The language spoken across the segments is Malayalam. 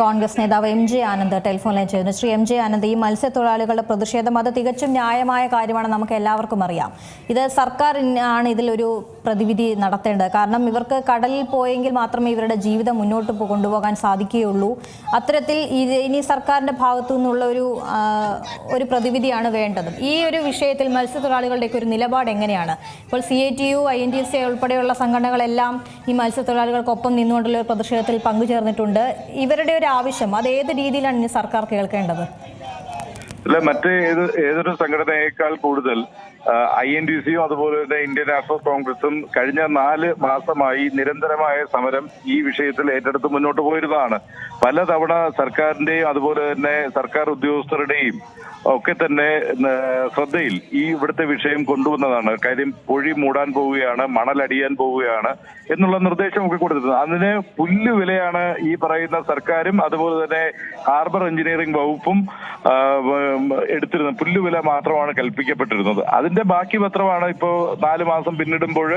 കോൺഗ്രസ് നേതാവ് M J Anand telephone line Shri M J Anand ഈ മത്സ്യത്തൊഴിലാളികളുടെ പ്രതിഷേധം അത് തികച്ചും ന്യായമായ കാര്യമാണ് നമുക്ക് എല്ലാവർക്കും അറിയാം. ഇത് സർക്കാർ ആണ് ഇതിലൊരു പ്രതിവിധി നടത്തേണ്ടത്. കാരണം ഇവർക്ക് കടലിൽ പോയെങ്കിൽ മാത്രമേ ഇവരുടെ ജീവിതം മുന്നോട്ട് കൊണ്ടുപോകാൻ സാധിക്കുകയുള്ളൂ. അത്തരത്തിൽ ഇനി സർക്കാരിന്റെ ഭാഗത്തു നിന്നുള്ള ഒരു ഒരു പ്രതിവിധിയാണ് വേണ്ടത്. ഈ ഒരു വിഷയത്തിൽ മത്സ്യത്തൊഴിലാളികളുടെയൊക്കെ ഒരു നിലപാട് എങ്ങനെയാണ്? ഇപ്പോൾ C A T U I N T A ഉൾപ്പെടെയുള്ള സംഘടനകളെല്ലാം ഈ മത്സ്യത്തൊഴിലാളികൾക്കൊപ്പം നിന്നുകൊണ്ടുള്ള ഒരു പ്രതിഷേധത്തിൽ പങ്കുചേർന്നിട്ടുണ്ട്. ഇവരുടെ ഒരു ആവശ്യം? അത് ഏത് രീതിയിലാണ് ഇനി സർക്കാർ കേൾക്കേണ്ടത്? അല്ല മറ്റ് ഏത് ഏതൊരു സംഘടനയേക്കാൾ കൂടുതൽ ഐ എൻ ഡി സിയും അതുപോലെ തന്നെ ഇന്ത്യൻ നാഷണൽ കോൺഗ്രസും കഴിഞ്ഞ നാല് മാസമായി നിരന്തരമായ സമരം ഈ വിഷയത്തിൽ ഏറ്റെടുത്ത് മുന്നോട്ട് പോയിരുന്നതാണ്. പലതവണ സർക്കാരിന്റെയും അതുപോലെ തന്നെ സർക്കാർ ഉദ്യോഗസ്ഥരുടെയും ഒക്കെ തന്നെ ശ്രദ്ധയിൽ ഈ ഇവിടുത്തെ വിഷയം കൊണ്ടുവന്നതാണ്. കാര്യം പൊഴി മൂടാൻ പോവുകയാണ് മണലടിയാൻ പോവുകയാണ് എന്നുള്ള നിർദ്ദേശമൊക്കെ കൊടുത്തിരുന്നത് അതിന് പുല്ല് വിലയാണ് ഈ പറയുന്ന സർക്കാരും അതുപോലെ തന്നെ ഹാർബർ എഞ്ചിനീയറിംഗ് വകുപ്പും എടുത്തിരുന്നത്. പുല്ലുവില മാത്രമാണ് കൽപ്പിക്കപ്പെട്ടിരുന്നത്. അതിന്റെ ബാക്കി പത്രമാണ് ഇപ്പോ നാല് മാസം പിന്നിടുമ്പോൾ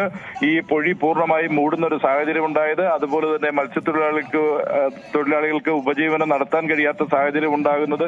ഈ പൊഴി പൂർണമായും മൂടുന്ന ഒരു സാഹചര്യം ഉണ്ടായത്. അതുപോലെ തന്നെ മത്സ്യത്തൊഴിലാളികൾക്ക് തൊഴിലാളികൾക്ക് ഉപജീവനം നടത്താൻ കഴിയാത്ത സാഹചര്യം ഉണ്ടാകുന്നത്.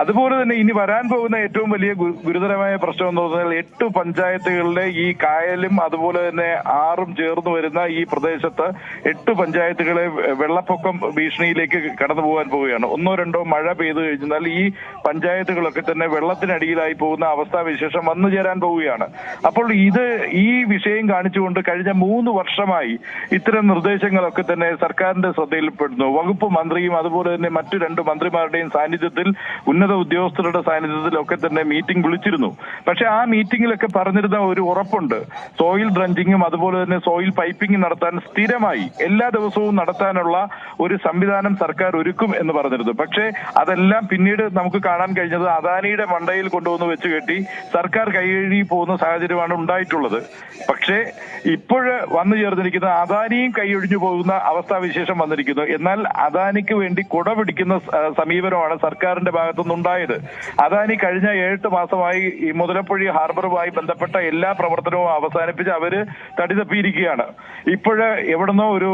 അതുപോലെ തന്നെ ഇനി വരാൻ പോകുന്ന ഏറ്റവും വലിയ ഗുരുതരമായ പ്രശ്നം എന്ന് പറഞ്ഞാൽ എട്ട് പഞ്ചായത്തുകളിലെ ഈ കായലും അതുപോലെ തന്നെ ആറും ചേർന്ന് വരുന്ന ഈ പ്രദേശത്ത് എട്ട് പഞ്ചായത്തുകളെ വെള്ളപ്പൊക്കം ഭീഷണിയിലേക്ക് കടന്നു പോകാൻ പോവുകയാണ്. ഒന്നോ രണ്ടോ മഴ പെയ്തു കഴിഞ്ഞാൽ ഈ പഞ്ചായത്തുകളൊക്കെ തന്നെ വെള്ളത്തിനടിയിലായി പോകുന്ന അവസ്ഥാവിശേഷം വന്നു ചേരാൻ പോവുകയാണ് അപ്പോൾ ഇത് ഈ വിഷയം കാണിച്ചുകൊണ്ട് കഴിഞ്ഞ മൂന്ന് വർഷമായി ഇത്തരം നിർദ്ദേശങ്ങളൊക്കെ തന്നെ സർക്കാരിന്റെ ശ്രദ്ധയിൽപ്പെടുന്നു. വകുപ്പ് മന്ത്രിയും അതുപോലെ തന്നെ മറ്റു രണ്ട് മന്ത്രിമാരുടെയും സാന്നിധ്യത്തിൽ ഉന്നത ഉദ്യോഗസ്ഥരുടെ സാന്നിധ്യത്തിലൊക്കെ തന്നെ മീറ്റിംഗ് വിളിച്ചിരുന്നു. പക്ഷെ ആ മീറ്റിംഗിലൊക്കെ പറഞ്ഞിരുന്ന ഒരു ഉറപ്പുണ്ട്. സോയിൽ ഡ്രഞ്ചിങ്ങും അതുപോലെ തന്നെ സോയിൽ പൈപ്പിംഗ് നടത്താൻ സ്ഥിരമായി എല്ലാ ദിവസവും നടത്താനുള്ള ഒരു സംവിധാനം സർക്കാർ ഒരുക്കും എന്ന് പറഞ്ഞിരുന്നു. പക്ഷേ അതെല്ലാം പിന്നീട് നമുക്ക് കാണാൻ കഴിഞ്ഞത് അദാനിയുടെ മണ്ടയിൽ കൊണ്ടുവന്ന് വെച്ച് കെട്ടി സർക്കാർ കൈകഴുകി പോകുന്ന സാഹചര്യമാണ് ഉണ്ടായിട്ടുള്ളത്. പക്ഷേ ഇപ്പോഴ് വന്നു ചേർന്നിരിക്കുന്ന അദാനിയും കൈയൊഴിഞ്ഞു പോകുന്ന അവസ്ഥാവിശേഷം വന്നിരിക്കുന്നു. എന്നാൽ അദാനിക്ക് വേണ്ടി കുട പിടിക്കുന്ന സമീപനമാണ് സർക്കാരിന്റെ ഭാഗത്തുനിന്നുണ്ടായത്. അദാനി കഴിഞ്ഞ ഏഴ് മാസമായി ഈ മുതലപ്പുഴി ഹാർബറുമായി ബന്ധപ്പെട്ട എല്ലാ പ്രവർത്തനവും അവസാനിപ്പിച്ച് അവർ തടി തപ്പിയിരിക്കുകയാണ്. ഇപ്പോഴ് എവിടുന്നോ ഒരു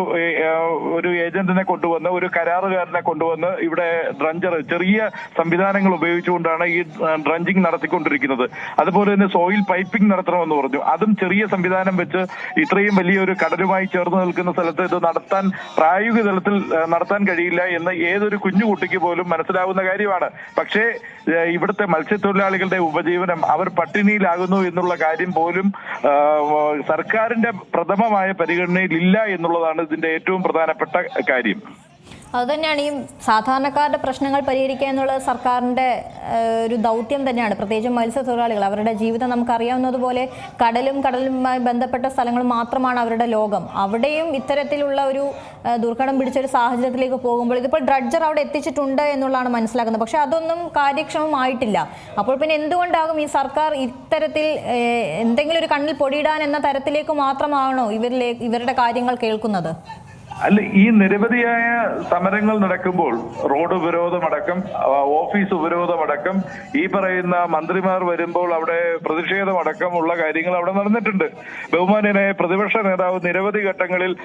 ഒരു ഏജന്റിനെ കൊണ്ടുവന്ന് ഒരു കരാറുകാരനെ കൊണ്ടുവന്ന് ഇവിടെ ഡ്രഞ്ചർ ചെറിയ സംവിധാനങ്ങൾ ഉപയോഗിച്ചുകൊണ്ടാണ് ഈ ഡ്രഞ്ചിങ് നടത്തിക്കൊണ്ടിരിക്കുന്നത്. അതുപോലെ തന്നെ സോയിൽ പൈപ്പിംഗ് നടത്തണമെന്ന് പറഞ്ഞു. അതും ചെറിയ സംവിധാനം വെച്ച് ഇത്രയും വലിയൊരു കടലുമായി ചേർന്ന് നിൽക്കുന്ന സ്ഥലത്ത് ഇത് നടത്താൻ പ്രായോഗിക തലത്തിൽ നടത്താൻ കഴിയില്ല എന്ന് ഏതൊരു കുഞ്ഞുകുട്ടിക്ക് പോലും മനസ്സിലാവുന്ന കാര്യമാണ്. പക്ഷേ ഇവിടുത്തെ മത്സ്യത്തൊഴിലാളികളുടെ ഉപജീവനം അവർ പട്ടിണിയിലാകുന്നു എന്നുള്ള കാര്യം പോലും സർക്കാരിന്റെ പ്രഥമമായ പരിഗണനയിൽ ഇല്ല എന്നുള്ളതാണ് ഇതിന്റെ ഏറ്റവും പ്രധാനപ്പെട്ട കാര്യം. അതുതന്നെയാണ് ഈ സാധാരണക്കാരുടെ പ്രശ്നങ്ങൾ പരിഹരിക്കുക എന്നുള്ളത് സർക്കാരിന്റെ ഒരു ദൗത്യം തന്നെയാണ്. പ്രത്യേകിച്ചും മത്സ്യത്തൊഴിലാളികൾ അവരുടെ ജീവിതം നമുക്കറിയാവുന്നതുപോലെ കടലും കടലുമായി ബന്ധപ്പെട്ട സ്ഥലങ്ങൾ മാത്രമാണ് അവരുടെ ലോകം. അവിടെയും ഇത്തരത്തിലുള്ള ഒരു ദുർഘടം പിടിച്ച ഒരു സാഹചര്യത്തിലേക്ക് പോകുമ്പോൾ ഇതിപ്പോൾ ഡ്രഡ്ജർ അവിടെ എത്തിച്ചിട്ടുണ്ട് എന്നുള്ളതാണ് മനസ്സിലാക്കുന്നത്. പക്ഷേ അതൊന്നും കാര്യക്ഷമമായിട്ടില്ല. അപ്പോൾ പിന്നെ എന്തുകൊണ്ടാകും ഈ സർക്കാർ ഇത്തരത്തിൽ എന്തെങ്കിലും ഒരു കണ്ണിൽ പൊടിയിടാൻ എന്ന തരത്തിലേക്ക് മാത്രമാണോ ഇവരിലെ ഇവരുടെ കാര്യങ്ങൾ കേൾക്കുന്നത്? അല്ല ഈ നിരവധിയായ സമരങ്ങൾ നടക്കുമ്പോൾ റോഡ് ഉപരോധമടക്കം ഓഫീസ് ഉപരോധമടക്കം ഈ പറയുന്ന മന്ത്രിമാർ വരുമ്പോൾ അവിടെ പ്രതിഷേധമടക്കം ഉള്ള കാര്യങ്ങൾ അവിടെ നടന്നിട്ടുണ്ട്. ബഹുമാനായ പ്രതിപക്ഷ നേതാവ് നിരവധി ഘട്ടങ്ങളിൽ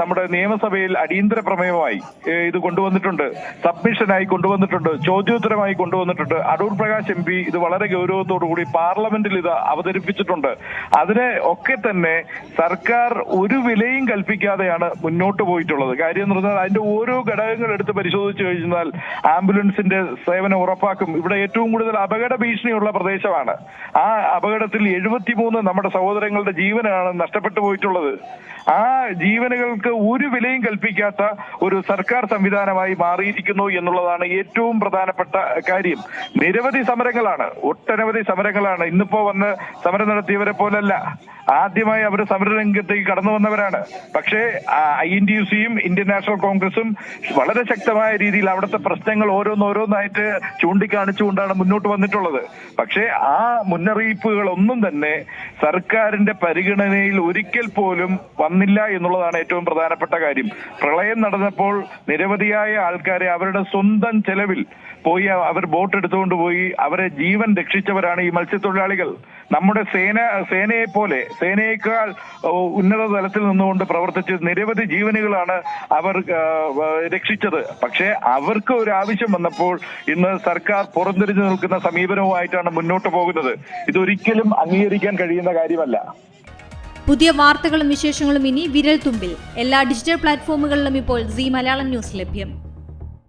നമ്മുടെ നിയമസഭയിൽ അടിയന്തര പ്രമേയമായി ഇത് കൊണ്ടുവന്നിട്ടുണ്ട്. സബ്മിഷനായി കൊണ്ടുവന്നിട്ടുണ്ട്. ചോദ്യോത്തരമായി കൊണ്ടുവന്നിട്ടുണ്ട്. അടൂർ പ്രകാശ് എം പി ഇത് വളരെ ഗൗരവത്തോടു കൂടി പാർലമെന്റിൽ ഇത് അവതരിപ്പിച്ചിട്ടുണ്ട്. അതിനെ ഒക്കെ തന്നെ സർക്കാർ ഒരു വിലയും കൽപ്പിക്കാതെയാണ് മുന്നോട്ട് പോയിട്ടുള്ളത് കാര്യം എന്ന് പറഞ്ഞാൽ അതിന്റെ ഓരോ ഘടകങ്ങൾ എടുത്ത് പരിശോധിച്ചു കഴിഞ്ഞാൽ ആംബുലൻസിന്റെ സേവനം ഉറപ്പാക്കും. ഇവിടെ ഏറ്റവും കൂടുതൽ അപകട ഭീഷണിയുള്ള പ്രദേശമാണ്. ആ അപകടത്തിൽ എഴുപത്തിമൂന്ന് നമ്മുടെ സഹോദരങ്ങളുടെ ജീവനാണ് നഷ്ടപ്പെട്ടു പോയിട്ടുള്ളത്. ആ ജീവനുകൾക്ക് ഒരു വിലയും കൽപ്പിക്കാത്ത ഒരു സർക്കാർ സംവിധാനമായി മാറിയിരിക്കുന്നു എന്നുള്ളതാണ് ഏറ്റവും പ്രധാനപ്പെട്ട കാര്യം. നിരവധി സമരങ്ങളാണ്. ഒട്ടനവധി സമരങ്ങളാണ്. ഇന്നിപ്പോ വന്ന് സമരം നടത്തിയവരെ പോലല്ല. ആദ്യമായി അവർ സമരരംഗത്തേക്ക് കടന്നു വന്നവരാണ്. പക്ഷേ ഐ എൻ ഡി യു സിയും ഇന്ത്യൻ നാഷണൽ കോൺഗ്രസും വളരെ ശക്തമായ രീതിയിൽ അവിടുത്തെ പ്രശ്നങ്ങൾ ഓരോന്നോരോന്നായിട്ട് ചൂണ്ടിക്കാണിച്ചുകൊണ്ടാണ് മുന്നോട്ട് വന്നിട്ടുള്ളത്. പക്ഷേ ആ മുന്നറിയിപ്പുകളൊന്നും തന്നെ സർക്കാരിന്റെ പരിഗണനയിൽ ഒരിക്കൽ പോലും വന്നില്ല എന്നുള്ളതാണ് ഏറ്റവും പ്രധാനപ്പെട്ട കാര്യം. പ്രളയം നടന്നപ്പോൾ നിരവധിയായ ആൾക്കാരെ അവരുടെ സ്വന്തം ചെലവിൽ പോയി അവർ ബോട്ട് എടുത്തുകൊണ്ട് പോയി അവരെ ജീവൻ രക്ഷിച്ചവരാണ് ഈ മത്സ്യത്തൊഴിലാളികൾ. നമ്മുടെ സേന സേനയെ പോലെ സേനയേക്കാൾ ഉന്നത തലത്തിൽ നിന്നുകൊണ്ട് പ്രവർത്തിച്ച് നിരവധി ജീവനുകളാണ് അവർ രക്ഷിച്ചത്. പക്ഷേ അവർക്ക് ഒരു ആവശ്യം വന്നപ്പോൾ ഇന്ന് സർക്കാർ പുറംതിരിഞ്ഞു നിൽക്കുന്ന സമീപനവുമായിട്ടാണ് മുന്നോട്ട് പോകുന്നത്. ഇതൊരിക്കലും അംഗീകരിക്കാൻ കഴിയുന്ന കാര്യമല്ല. പുതിയ വാർത്തകളും വിശേഷങ്ങളും ഇനി വിരൽ തുമ്പിൽ എല്ലാ ഡിജിറ്റൽ പ്ലാറ്റ്ഫോമുകളിലും ഇപ്പോൾ സി മലയാളം ന്യൂസ് ലഭ്യം.